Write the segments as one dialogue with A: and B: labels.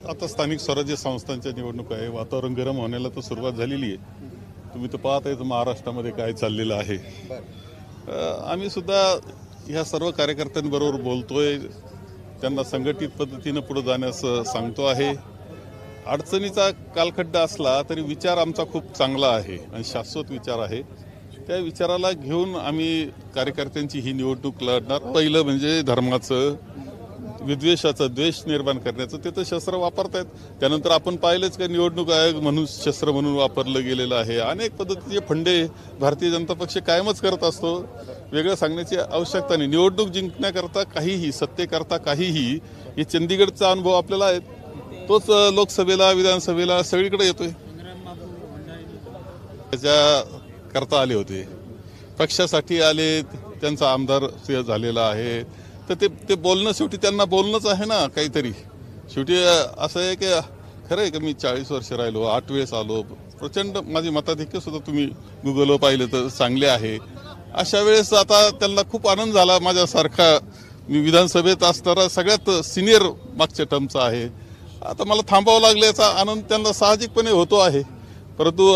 A: आता स्थानिक स्वराज्य संस्थांच्या निवडणूक आहे. वातावरण गरम होण्याला तर सुरुवात झालेली आहे. तुम्ही तर पाहत तर महाराष्ट्रामध्ये काय चाललेलं आहे. आम्ही सुद्धा ह्या सर्व कार्यकर्त्यांबरोबर बोलतोय. त्यांना संघटित पद्धतीनं पुढे जाण्यास सांगतो आहे. अडचणीचा कालखड्डा असला तरी विचार आमचा खूप चांगला आहे आणि शाश्वत विचार आहे. त्या विचाराला घेऊन आम्ही कार्यकर्त्यांची ही निवडणूक लढणार. पहिलं म्हणजे धर्माचं विद्वेषाचा द्वेष निर्माण करण्याचं ते तर शस्त्र वापरतायत. त्यानंतर आपण पाहिलंच काय निवडणूक आयोग म्हणून शस्त्र म्हणून वापरलं गेलेलं आहे. अनेक पद्धतीचे फंडे भारतीय जनता पक्ष कायमच करत असतो. वेगळं सांगण्याची आवश्यकता नाही. निवडणूक जिंकण्याकरता काहीही सत्तेकरता काहीही हे चंदीगडचा अनुभव आपल्याला आहे. तोच लोकसभेला विधानसभेला सगळीकडे येतोय. त्याच्या करता आले होते. पक्षासाठी आले त्यांचा आमदार झालेला आहे. तर ते ते बोलणं शेवटी त्यांना बोलणंच आहे ना काहीतरी. शेवटी असं आहे की खरं आहे का मी चाळीस वर्ष राहिलो आठ वेळेस आलो. प्रचंड माझी मताधिक्य सुद्धा तुम्ही गुगलवर पाहिलं तर चांगले आहे. अशा वेळेस आता त्यांना खूप आनंद झाला माझ्यासारखा. मी विधानसभेत असणारा सगळ्यात सिनियर मागच्या टर्मचा आहे. आता मला थांबावं लागल्याचा आनंद त्यांना साहजिकपणे होतो आहे. परंतु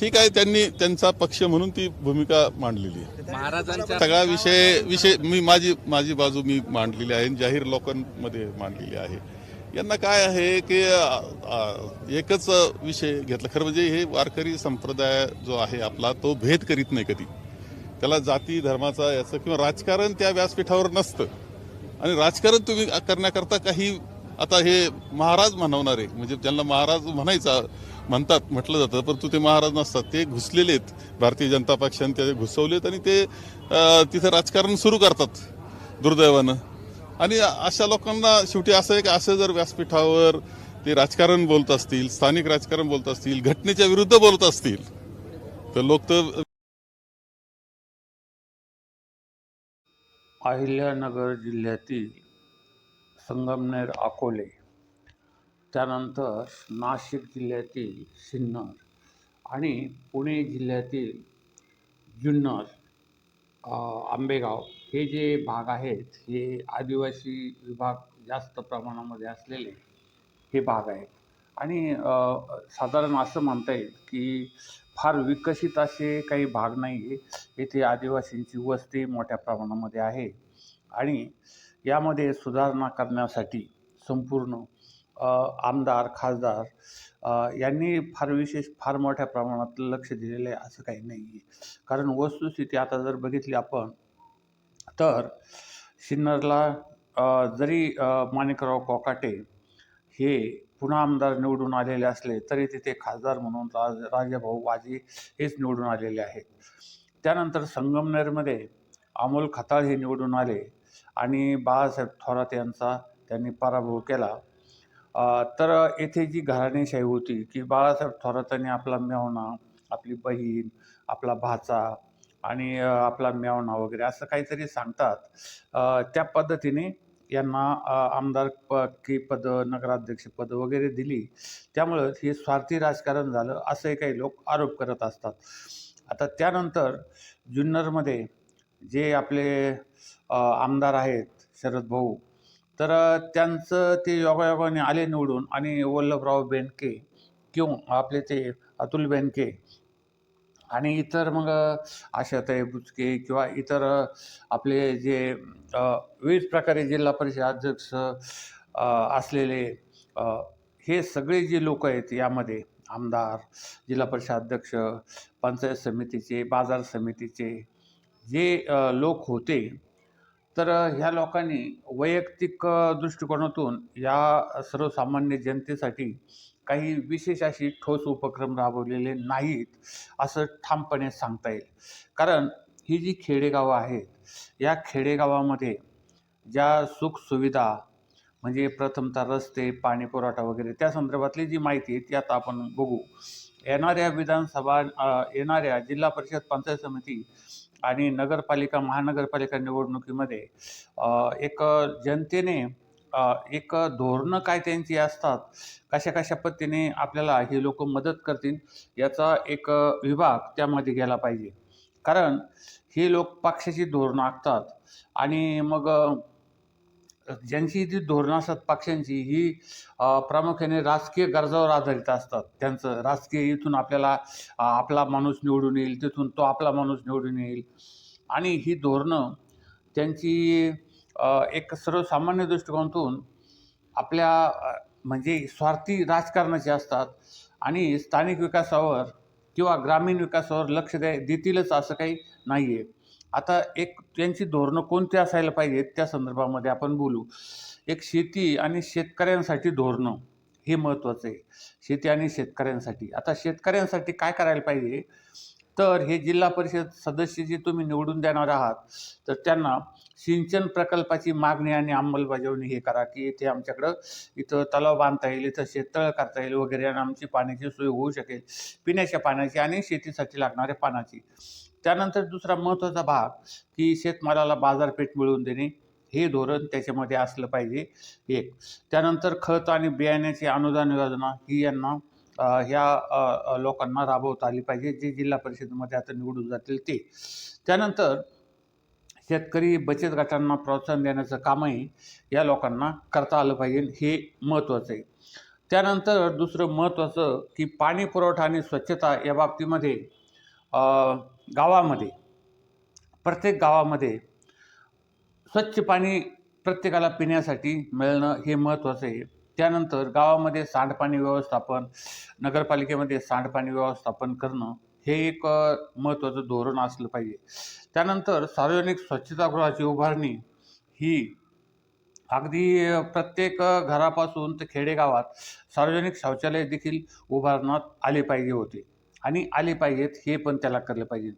A: ठीक आहे त्यांनी त्यांचा पक्ष म्हणून ती भूमिका मांडलेली आहे.
B: महाराजांच्या
A: सगळा विषय विषय मी माझी माझी बाजू मी मांडलेली आहे जाहीर लोकांमध्ये मांडलेली आहे. यांना काय आहे की एकच विषय घेतला. खरं म्हणजे हे वारकरी संप्रदाय जो आहे आपला तो भेद करीत नाही कधी. त्याला जाती धर्माचा याचं किंवा राजकारण त्या व्यासपीठावर नसतं. आणि राजकारण तुम्ही करण्याकरता काही आता हे महाराज म्हणवणारे म्हणजे त्यांना महाराज म्हणायचा म्हणतात म्हटलं जातं परंतु ते महाराज नसतात. ते घुसलेले आहेत. भारतीय जनता पक्षाने ते घुसवलेत आणि ते तिथं राजकारण सुरू करतात दुर्दैवानं. आणि अशा लोकांना शेवटी असं आहे की असं जर व्यासपीठावर ते राजकारण बोलत असतील स्थानिक राजकारण बोलत असतील घटनेच्या विरुद्ध बोलत असतील तर लोक तर
C: अहिल्यानगर जिल्ह्यातील संगमनेर अकोले त्यानंतर नाशिक जिल्ह्यातील सिन्नर आणि पुणे जिल्ह्यातील जुन्नर आंबेगाव हे जे भाग आहेत हे आदिवासी विभाग जास्त प्रमाणामध्ये असलेले हे भाग आहेत. आणि साधारण असं म्हणता येईल की फार विकसित असे काही भाग नाही आहे येथे आदिवासींची वस्ती मोठ्या प्रमाणामध्ये आहे आणि यामध्ये सुधारणा करण्यासाठी संपूर्ण आमदार खासदार यांनी फार विशेष फार मोठ्या प्रमाणात लक्ष दिलेलं आहे असं काही नाही आहे कारण वस्तुस्थिती आता जर बघितली आपण तर सिन्नरला जरी माणिकराव कोकाटे हे पुन्हा आमदार निवडून आलेले असले तरी तिथे खासदार म्हणून राज राजाभाऊ वाजी हेच निवडून आलेले आहेत. त्यानंतर संगमनेरमध्ये अमोल खताळ हे निवडून आले आणि बाळासाहेब थोरात यांचा त्यांनी पराभव केला. तर येथे जी घराणेशाही होती की बाळासाहेब थोरातांनी आपला मेवणा आपली बहीण आपला भाचा आणि आपला मेवणा वगैरे असं काहीतरी सांगतात. त्या पद्धतीने यांना आमदार प की पद नगराध्यक्षपद वगैरे दिली. त्यामुळं हे स्वार्थी राजकारण झालं असंही काही लोक आरोप करत असतात. आता त्यानंतर जुन्नरमध्ये जे आपले आमदार आहेत शरद भाऊ तर त्यांचं ते योगायोगाने आले निवडून आणि वल्लभराव बेनके किंवा आपले ते अतुल बेनके आणि इतर मग आशाताई बुचके किंवा इतर आपले जे विविध प्रकारे जिल्हा परिषद अध्यक्ष असलेले हे सगळे जे लोक आहेत यामध्ये आमदार जिल्हा परिषद अध्यक्ष पंचायत समितीचे बाजार समितीचे जे लोक होते तर ह्या लोकांनी वैयक्तिक दृष्टिकोनातून या सर्वसामान्य जनतेसाठी काही विशेष अशी ठोस उपक्रम राबवलेले नाहीत असं ठामपणे सांगता येईल. कारण ही जी खेडेगावं आहेत या खेडेगावामध्ये ज्या सुखसुविधा म्हणजे प्रथमतः रस्ते पाणीपुरवठा वगैरे त्या संदर्भातली जी माहिती आहे ती आता आपण बघू. येणाऱ्या विधानसभा येणाऱ्या जिल्हा परिषद पंचायत समिती आणि नगरपालिका महानगरपालिका निवडणुकीमध्ये एक जनतेने एक धोरणं काय त्यांची असतात कशा कशा पद्धतीने आपल्याला हे लोक मदत करतील याचा एक विभाग त्यामध्ये गेला पाहिजे. कारण हे लोक पक्षाची धोरणं आखतात आणि मग ज्यांची जी धोरणं असतात पक्षांची ही प्रामुख्याने राजकीय गरजावर आधारित असतात. त्यांचं राजकीय इथून आपल्याला आपला माणूस निवडून येईल तिथून तो आपला माणूस निवडून येईल. आणि ही धोरणं त्यांची एक सर्वसामान्य दृष्टिकोनातून आपल्या म्हणजे स्वार्थी राजकारणाचे असतात. आणि स्थानिक विकासावर किंवा ग्रामीण विकासावर लक्ष द्या देतीलच असं काही नाही आहे आता एक त्यांची धोरणं कोणती असायला पाहिजेत त्या संदर्भामध्ये आपण बोलू. एक शेती आणि शेतकऱ्यांसाठी धोरणं हे महत्त्वाचं आहे. शेती आणि शेतकऱ्यांसाठी. आता शेतकऱ्यांसाठी काय करायला पाहिजे? तर हे जिल्हा परिषद सदस्य जे तुम्ही निवडून देणार आहात तर त्यांना सिंचन प्रकल्पाची मागणी आणि अंमलबजावणी हे करा की इथे आमच्याकडं इथं तलाव बांधता येईल इथं शेततळ करता येईल वगैरे आणि आमची पाण्याची सोय होऊ शकेल. पिण्याच्या पाण्याची आणि शेतीसाठी लागणाऱ्या पाण्याची. त्यानंतर दुसरा महत्त्वाचा भाग की शेतमालाला बाजारपेठ मिळवून देणे हे धोरण त्याच्यामध्ये असलं पाहिजे. एक. त्यानंतर खत आणि बियाण्याची अनुदान योजना ही यांना ह्या लोकांना राबवता आली पाहिजे जे जिल्हा परिषदेमध्ये आता निवडून जातील ते. त्यानंतर शेतकरी बचत गटांना प्रोत्साहन देण्याचं कामही या लोकांना करता आलं पाहिजे हे महत्त्वाचं आहे. त्यानंतर दुसरं महत्त्वाचं की पाणी पुरवठा आणि स्वच्छता या बाबतीमध्ये गावामध्ये प्रत्येक गावामध्ये स्वच्छ पाणी प्रत्येकाला पिण्यासाठी मिळणं हे महत्त्वाचं आहे. त्यानंतर गावामध्ये सांडपाणी व्यवस्थापन नगरपालिकेमध्ये सांडपाणी व्यवस्थापन करणं हे एक महत्त्वाचं धोरण असलं पाहिजे. त्यानंतर सार्वजनिक स्वच्छतागृहाची उभारणी ही अगदी प्रत्येक घरापासून ते खेडेगावात सार्वजनिक शौचालय देखील उभारण्यात आले पाहिजे होते. आणि आले पाहिजेत हे पण त्याला केलं पाहिजे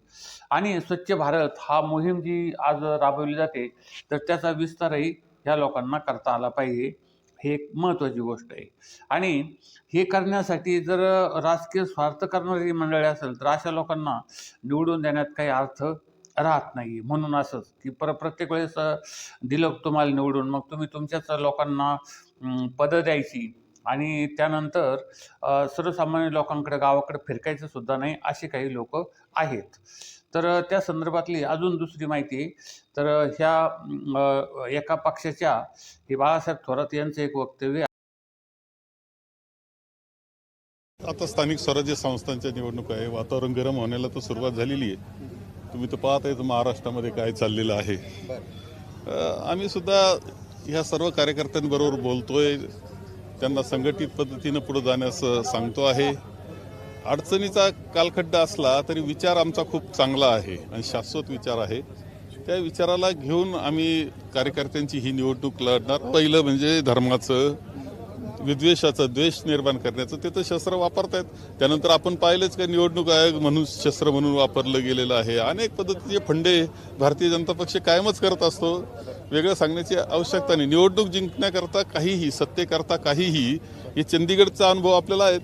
C: आणि स्वच्छ भारत हा मोहीम जी आज राबवली जाते तर त्याचा विस्तारही ह्या लोकांना करता आला पाहिजे. हे एक महत्त्वाची गोष्ट आहे. आणि हे करण्यासाठी जर राजकीय स्वार्थ करणारी मंडळी असेल तर अशा लोकांना निवडून देण्यात काही अर्थ राहत नाही म्हणून असंच की पर प्रत्येक वेळेस दिलं तुम्हाला निवडून मग तुम्ही तुमच्याच लोकांना पदं द्यायची. आणि त्यानंतर सर्वसामान्य लोकांकडे गावाकडे फिरकायचं सुद्धा नाही असे काही लोक आहेत. तर त्या संदर्भातली अजून दुसरी माहिती आहे. तर ह्या एका पक्षाच्या हे बाळासाहेब थोरात यांचं एक वक्तव्य
A: आता स्थानिक स्वराज्य संस्थांच्या निवडणूक आहे वातावरण गरम होण्याला तर सुरुवात झालेली आहे. तुम्ही तर पाहत आहे महाराष्ट्रामध्ये काय चाललेलं आहे. आम्ही सुद्धा ह्या सर्व कार्यकर्त्यांबरोबर बोलतोय त्यांना संघटित पद्धतीनं पुढे जाण्यास सांगतो आहे. अडचणीचा कालखड्डा असला तरी विचार आमचा खूप चांगला आहे आणि शाश्वत विचार आहे. त्या विचाराला घेऊन आम्ही कार्यकर्त्यांची ही निवडणूक लढणार. पहिलं म्हणजे धर्माचं विद्वेषाचं द्वेष निर्माण करण्याचं ते तर शस्त्र वापरतायत. त्यानंतर आपण पाहिलंच का निवडणूक आयोग म्हणून शस्त्र म्हणून वापरलं गेलेलं आहे. अनेक पद्धतीचे फंडे भारतीय जनता पक्ष कायमच करत असतो. वेगळं सांगण्याची आवश्यकता नाही. निवडणूक जिंकण्याकरता काहीही सत्तेकरता काहीही हे चंदीगडचा अनुभव आपल्याला आहे.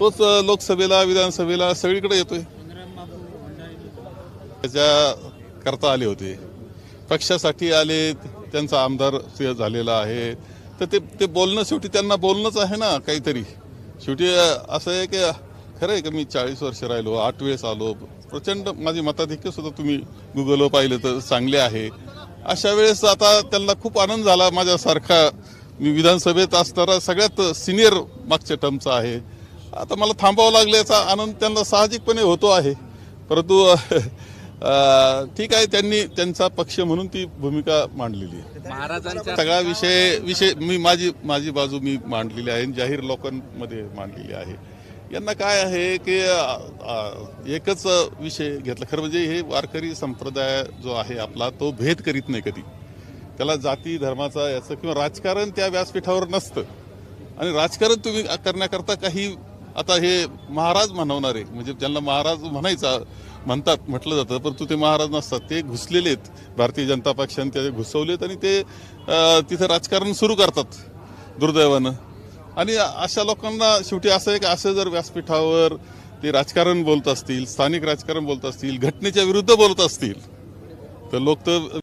A: तोच लोकसभेला विधानसभेला सगळीकडे येतोय. त्याच्या करता आले होते. पक्षासाठी आले त्यांचा आमदार झालेला आहे. तर ते ते बोलणं शेवटी त्यांना बोलणंच आहे ना काहीतरी. शेवटी असं आहे की खरं आहे का मी चाळीस वर्ष राहिलो आठ वेळेस आलो प्रचंड माझी मताधिक्य सुद्धा तुम्ही गुगलवर पाहिलं तर चांगले आहे. अशा वेळेस आता त्यांना खूप आनंद झाला माझ्यासारखा. मी विधानसभेत असणारा सगळ्यात सिनियर मागच्या टर्मचा आहे. आता मला थांबावं लागल्याचा आनंद त्यांना साहजिकपणे होतो आहे. परंतु ठीक आहे त्यांनी त्यांचा पक्ष म्हणून ती भूमिका मांडलेली आहे. सगळा विषय विषय मी माझी माझी बाजू मी मांडलेली आहे जाहीर लोकांमध्ये मांडलेली आहे. यांना काय आहे की एकच विषय घेतला. खरं म्हणजे हे वारकरी संप्रदाय जो आहे आपला तो भेद करीत नाही कधी. त्याला जाती धर्माचा याचं किंवा राजकारण त्या व्यासपीठावर नसतं. आणि राजकारण तुम्ही करण्याकरता काही आता हे महाराज म्हणवणारे म्हणजे ज्यांना महाराज म्हणायचा म्हणतात म्हटलं जातं परंतु ते महाराज नसतात. ते घुसलेले आहेत. भारतीय जनता पक्षाने ते घुसवलेत आणि ते तिथं राजकारण सुरू करतात दुर्दैवानं. आणि अशा लोकांना शेवटी असं आहे की असं जर व्यासपीठावर ते राजकारण बोलत असतील स्थानिक राजकारण बोलत असतील घटनेच्या विरुद्ध बोलत असतील तर लोक तर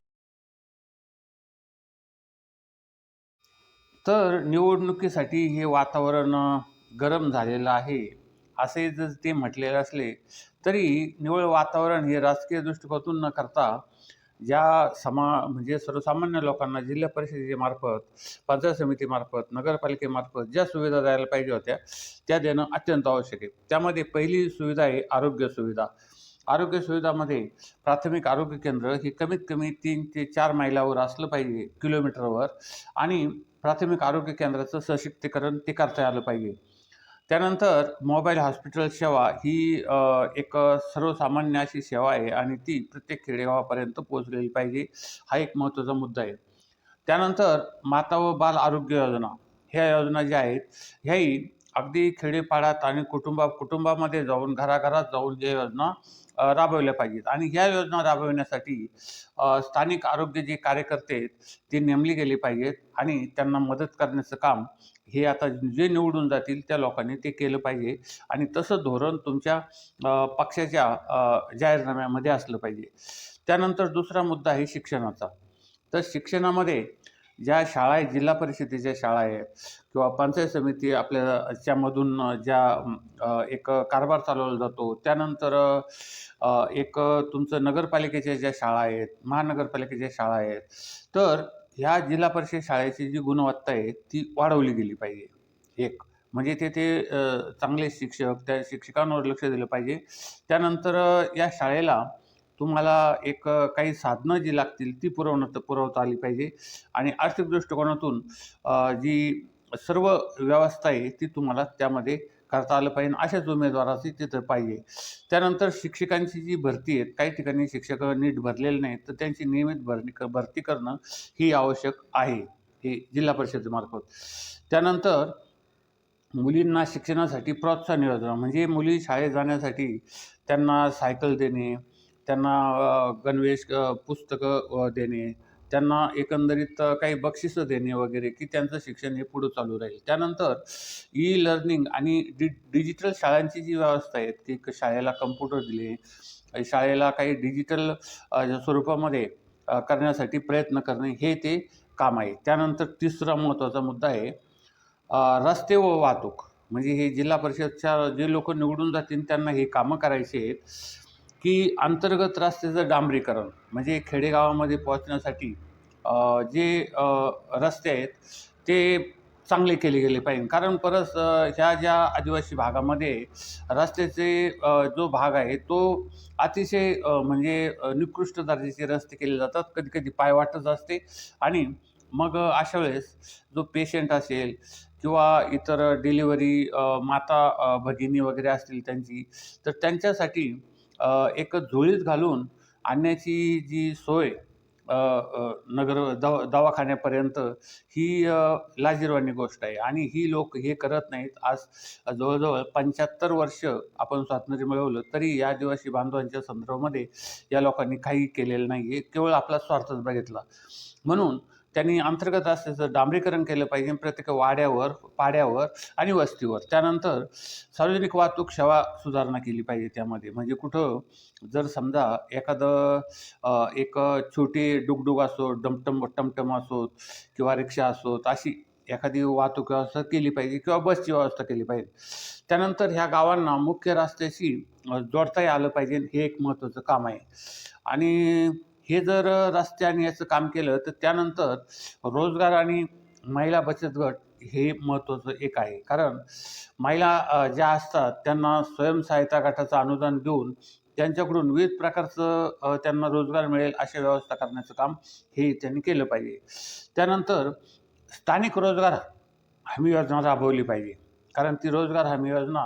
C: तर निवडणुकीसाठी हे वातावरण गरम झालेलं आहे. असे जर ते म्हटलेले असले तरी निवळ वातावरण हे राजकीय दृष्टिकोनातून न करता ज्या समा म्हणजे सर्वसामान्य लोकांना जिल्हा परिषदेमार्फत पंचायत समितीमार्फत नगरपालिकेमार्फत ज्या सुविधा द्यायला पाहिजे होत्या त्या देणं अत्यंत आवश्यक आहे. त्यामध्ये पहिली सुविधा आहे आरोग्य सुविधा. आरोग्य सुविधामध्ये प्राथमिक आरोग्य केंद्र हे कमीत कमी तीन ते चार मैलावर असलं पाहिजे किलोमीटरवर आणि प्राथमिक आरोग्य केंद्राचं सशक्तीकरण ते करता आलं पाहिजे. त्यानंतर मोबाईल हॉस्पिटल सेवा ही एक सर्वसामान्य अशी सेवा आहे आणि ती प्रत्येक खेडेगावापर्यंत पोहोचलेली पाहिजे हा एक महत्त्वाचा मुद्दा आहे. त्यानंतर माता व बाल आरोग्य योजना. ह्या योजना ज्या आहेत ह्याही अगदी खेडेपाड्यात आणि कुटुंबा कुटुंबामध्ये जाऊन घराघरात जाऊन ज्या योजना राबवल्या पाहिजेत. आणि ह्या योजना राबवण्यासाठी स्थानिक आरोग्य जे कार्यकर्ते आहेत ते नेमले गेले पाहिजेत आणि त्यांना मदत करण्याचं काम हे आता जे निवडून जातील त्या लोकांनी ते केलं पाहिजे. आणि तसं धोरण तुमच्या पक्षाच्या जाहीरनाम्यामध्ये असलं पाहिजे. त्यानंतर दुसरा मुद्दा आहे शिक्षणाचा. तर शिक्षणामध्ये ज्या शाळा आहेत जिल्हा परिषदेच्या शाळा आहेत किंवा पंचायत समिती आपल्याच्यामधून ज्या एक कारभार चालवला जातो. त्यानंतर एक तुमचं नगरपालिकेच्या ज्या शाळा आहेत महानगरपालिकेच्या शाळा आहेत. तर ह्या जिल्हा परिषद शाळेची जी गुणवत्ता आहे ती वाढवली गेली पाहिजे. एक म्हणजे तेथे चांगले शिक्षक त्या शिक्षकांवर लक्ष दिलं पाहिजे. त्यानंतर या शाळेला तुम्हाला एक काही साधनं जी लागतील ती पुरवणं पुरवता आली पाहिजे. आणि आर्थिक दृष्टिकोनातून जी सर्व व्यवस्था आहे ती तुम्हाला त्यामध्ये करता आलं पाहिजे अशाच उमेदवाराची तिथं पाहिजे. त्यानंतर शिक्षकांची जी भरती आहे काही ठिकाणी शिक्षक नीट भरलेले नाहीत तर त्यांची नियमित भरणी क भरती करणं ही आवश्यक आहे हे जिल्हा परिषदेमार्फत त्यानंतर मुलींना शिक्षणासाठी प्रोत्साहन योजना म्हणजे मुली शाळेत जाण्यासाठी त्यांना सायकल देणे त्यांना गणवेश पुस्तकं देणे त्यांना एकंदरीत काही बक्षिसं देणे वगैरे की त्यांचं शिक्षण हे पुढं चालू राहील. त्यानंतर ई लर्निंग आणि डि डिजिटल शाळांची जी व्यवस्था आहे की शाळेला कम्प्युटर दिले शाळेला काही डिजिटल स्वरूपामध्ये करण्यासाठी प्रयत्न करणे हे ते काम आहे. त्यानंतर तिसरा महत्त्वाचा मुद्दा आहे रस्ते व वाहतूक. म्हणजे हे जिल्हा परिषदच्या जे लोक निवडून जातील त्यांना हे कामं करायचे आहेत. की अंतर्गत रस्त्याचं डांबरीकरण म्हणजे खेडेगावामध्ये पोहोचण्यासाठी जे रस्ते आहेत ते चांगले केले गेले पाहिजे. कारण परत ह्या ज्या आदिवासी भागामध्ये रस्त्याचे जो भाग आहे तो अतिशय म्हणजे निकृष्ट दर्जाचे रस्ते केले जातात. कधी कधी पायवाटच असते आणि मग अशा वेळेस जो पेशंट असेल किंवा इतर डिलिव्हरी माता भगिनी वगैरे असतील त्यांची तर त्यांच्यासाठी एक झोळीत घालून आणण्याची जी सोय नगर दवा दवाखान्यापर्यंत ही लाजिरवाणी गोष्ट आहे. आणि ही लोक हे करत नाहीत. आज जवळजवळ पंच्याहत्तर वर्ष आपण स्वातंत्र्य मिळवलं तरी या आदिवासी बांधवांच्या संदर्भामध्ये या लोकांनी काही केलेलं नाही आहे केवळ आपला स्वार्थच बघितला. म्हणून त्यांनी अंतर्गत असल्याचं डांबरीकरण केलं पाहिजे प्रत्येक वाड्यावर पाड्यावर आणि वस्तीवर. त्यानंतर सार्वजनिक वाहतूक सेवा सुधारणा केली पाहिजे त्यामध्ये. म्हणजे कुठं जर समजा एखादं एक छोटी डुगडुग असो डमटम टमटम असोत किंवा रिक्षा असोत अशी एखादी वाहतूक व्यवस्था केली पाहिजे किंवा बसची व्यवस्था केली पाहिजे. त्यानंतर ह्या गावांना मुख्य रस्त्याशी जोडताही जोडता आलं पाहिजे हे एक महत्त्वाचं काम आहे. आणि हे जर रस्त्याने याचं काम केलं तर त्यानंतर रोजगार आणि महिला बचत गट हे महत्त्वाचं एक आहे. कारण महिला ज्या असतात त्यांना स्वयंसहायता गटाचं अनुदान देऊन त्यांच्याकडून विविध प्रकारचं त्यांना रोजगार मिळेल अशी व्यवस्था करण्याचं काम हे त्यांनी केलं पाहिजे. त्यानंतर स्थानिक रोजगार हमी योजना राबवली पाहिजे. कारण ती रोजगार हमी योजना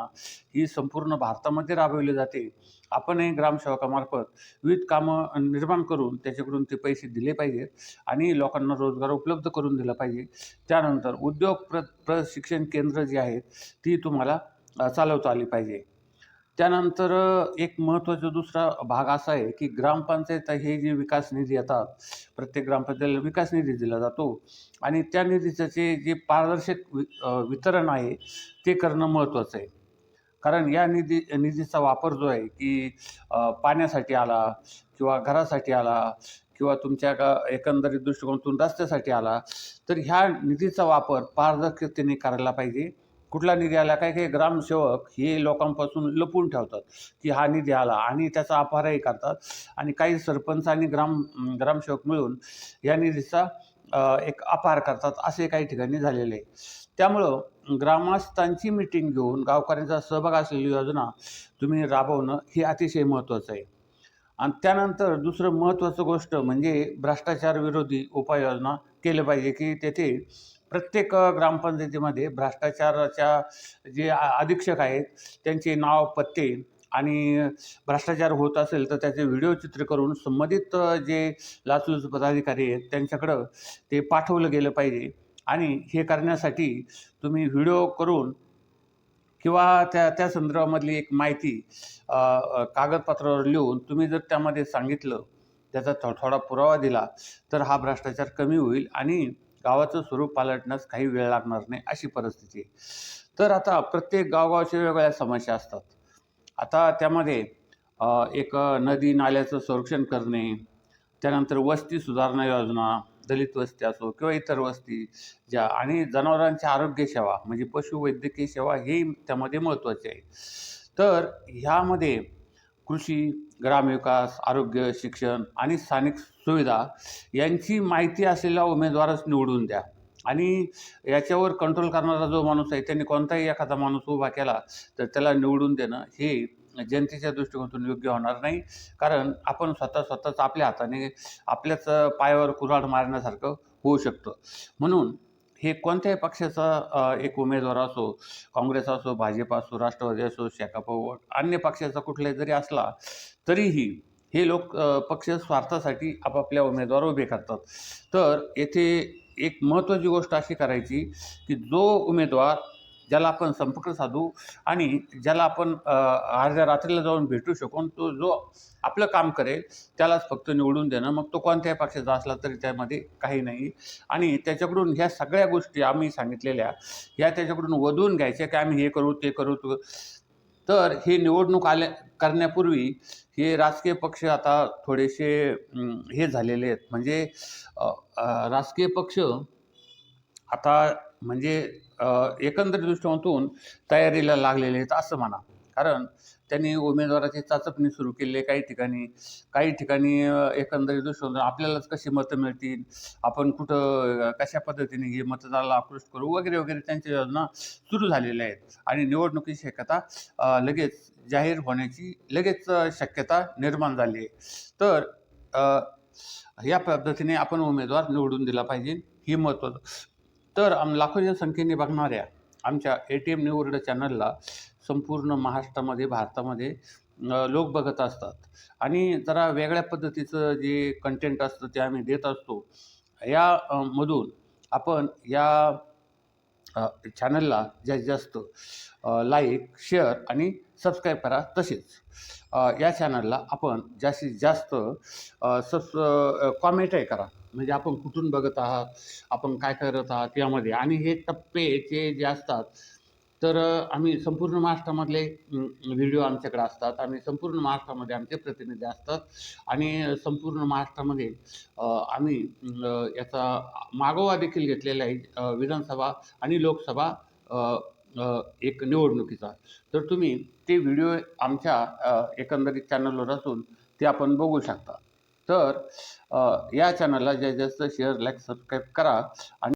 C: ही संपूर्ण भारतामध्ये राबवली जाते. आपणही ग्रामसेवकामार्फत विविध कामं निर्माण करून त्याच्याकडून ते पैसे दिले पाहिजेत आणि लोकांना रोजगार उपलब्ध करून दिला पाहिजे. त्यानंतर उद्योग प्र प्रशिक्षण केंद्र जी आहेत ती तुम्हाला चालवता आली पाहिजे. त्यानंतर एक महत्त्वाचा दुसरा भाग असा आहे की ग्रामपंचायत हे जे विकास निधी येतात प्रत्येक ग्रामपंचायतीला विकास निधी दिला जातो आणि त्या निधीचं जे जे पारदर्शक वि वितरण आहे ते करणं महत्त्वाचं आहे. कारण या निधी निधीचा वापर जो आहे की पाण्यासाठी आला किंवा घरासाठी आला किंवा तुमच्या का एकंदरीत दृष्टिकोनातून रस्त्यासाठी आला तर ह्या निधीचा वापर पारदर्शकतेने करायला पाहिजे. कुठला निधी आला? काही काही ग्रामसेवक हे लोकांपासून लपून ठेवतात की हा निधी आला आणि त्याचा अपहारही करतात. आणि काही सरपंच आणि ग्राम ग्रामसेवक मिळून या निधीचा एक अपहार करतात. असे काही ठिकाणी झालेले आहे. त्यामुळं ग्रामस्थांची मिटिंग घेऊन गावकऱ्यांचा सहभाग असलेली योजना तुम्ही राबवणं हे अतिशय महत्त्वाचं आहे. आणि त्यानंतर दुसरं महत्त्वाचं गोष्ट म्हणजे भ्रष्टाचार विरोधी उपाययोजना केलं पाहिजे की तेथे प्रत्येक ग्रामपंचायतीमध्ये भ्रष्टाचाराच्या जे अधीक्षक आहेत त्यांचे नाव पत्ते आणि भ्रष्टाचार होत असेल तर त्याचे व्हिडिओ चित्र करून संबंधित जे लाचलुच पदाधिकारी आहेत त्यांच्याकडं ते पाठवलं गेलं पाहिजे. आणि हे करण्यासाठी तुम्ही व्हिडिओ करून किंवा त्या त्या संदर्भामधली एक माहिती कागदपत्रावर लिहून तुम्ही जर त्यामध्ये सांगितलं त्याचा थो थोडा पुरावा दिला तर हा भ्रष्टाचार कमी होईल आणि गावाचं स्वरूप पालटण्यास काही वेळ लागणार नाही अशी परिस्थिती आहे. तर आता प्रत्येक गावगावच्या वेगवेगळ्या समस्या असतात. आता त्यामध्ये एक नदी नाल्याचं संरक्षण करणे त्यानंतर वस्ती सुधारणा योजना दलित वस्ती असो किंवा इतर वस्ती ज्या आणि जनावरांची आरोग्य सेवा म्हणजे पशुवैद्यकीय सेवा हे त्यामध्ये महत्त्वाचे आहे. तर ह्यामध्ये कृषी ग्रामविकास आरोग्य शिक्षण आणि स्थानिक सुविधा यांची माहिती असलेल्या उमेदवारच निवडून द्या. आणि याच्यावर कंट्रोल करणारा जो माणूस आहे त्यांनी कोणताही एखादा माणूस उभा केला तर त्याला निवडून देणं हे जनतेच्या दृष्टिकोनातून योग्य होणार नाही. कारण आपण स्वतः स्वतःच आपल्या हाताने आपल्याच पायावर कुऱ्हाड मारण्यासारखं होऊ शकतं. म्हणून हे कोणत्याही पक्षाचा एक उमेदवार असो काँग्रेस असो भाजप असो राष्ट्रवादी असो शेकाप अन्य पक्षाचा कुठलाही जरी असला तरीही हे लोक पक्ष स्वार्थासाठी आपापल्या उमेदवार उभे करतात. तर येथे एक महत्त्वाची गोष्ट अशी करायची की जो उमेदवार ज्याला आपण संपर्क साधू आणि ज्याला आपण अर्ध्या रात्रीला जाऊन भेटू शकून तो जो आपलं काम करेल त्यालाच फक्त निवडून देणं. मग तो कोणत्याही पक्षाचा असला तरी त्यामध्ये काही नाही. आणि त्याच्याकडून ह्या सगळ्या गोष्टी आम्ही सांगितलेल्या ह्या त्याच्याकडून वधून घ्यायच्या की आम्ही हे करू ते करू. तो तर हे निवडणूक आल्या करण्यापूर्वी हे राजकीय पक्ष आता थोडेसे हे झालेले आहेत. म्हणजे राजकीय पक्ष आता म्हणजे एकंदर दृष्टिकोनातून तयारीला लागलेले आहेत असं म्हणा. कारण त्यांनी उमेदवाराची चाचपणी सुरू केली आहे काही ठिकाणी काही ठिकाणी एकंदरीत दृष्टिकोन आपल्यालाच कशी मतं मिळतील आपण कुठं कशा पद्धतीने हे मतदाराला आकृष्ट करू वगैरे वगैरे त्यांच्या योजना सुरू झालेल्या आहेत. आणि निवडणुकीची शक्यता लगेच जाहीर होण्याची लगेच शक्यता निर्माण झाली आहे. तर या पद्धतीने आपण उमेदवार निवडून दिला पाहिजे ही महत्त्वाचं तर आम लाखोच्या संख्येने बघणाऱ्या आमच्या ए टी एम न्यूवर्ल्ड चॅनलला संपूर्ण महाराष्ट्रामध्ये भारतामध्ये लोक बघत असतात. आणि जरा वेगळ्या पद्धतीचं जे कंटेंट असतं ते आम्ही देत असतो. या मधून आपण या चॅनलला जास्तीत जास्त लाईक शेअर आणि सबस्क्राईब करा तसेच. या चॅनलला आपण जास्तीत जास्त सबस कॉमेंटही करा. म्हणजे आपण कुठून बघत आहात आपण काय करत आहात यामध्ये. आणि हे टप्पेचे जे असतात तर आम्ही संपूर्ण महाराष्ट्रामधले व्हिडिओ आमच्याकडे असतात आणि संपूर्ण महाराष्ट्रामध्ये आमचे प्रतिनिधी असतात. आणि संपूर्ण महाराष्ट्रामध्ये आम्ही याचा मागोवा देखील घेतलेला आहे विधानसभा आणि लोकसभा एक निवडणुकीचा. तर तुम्ही ते व्हिडिओ आमच्या एकंदरीत चॅनलवर असून ते आपण बघू शकता. तर या चॅनलला जास्तीत जास्त शेअर लाईक सबस्क्राईब करा. आणि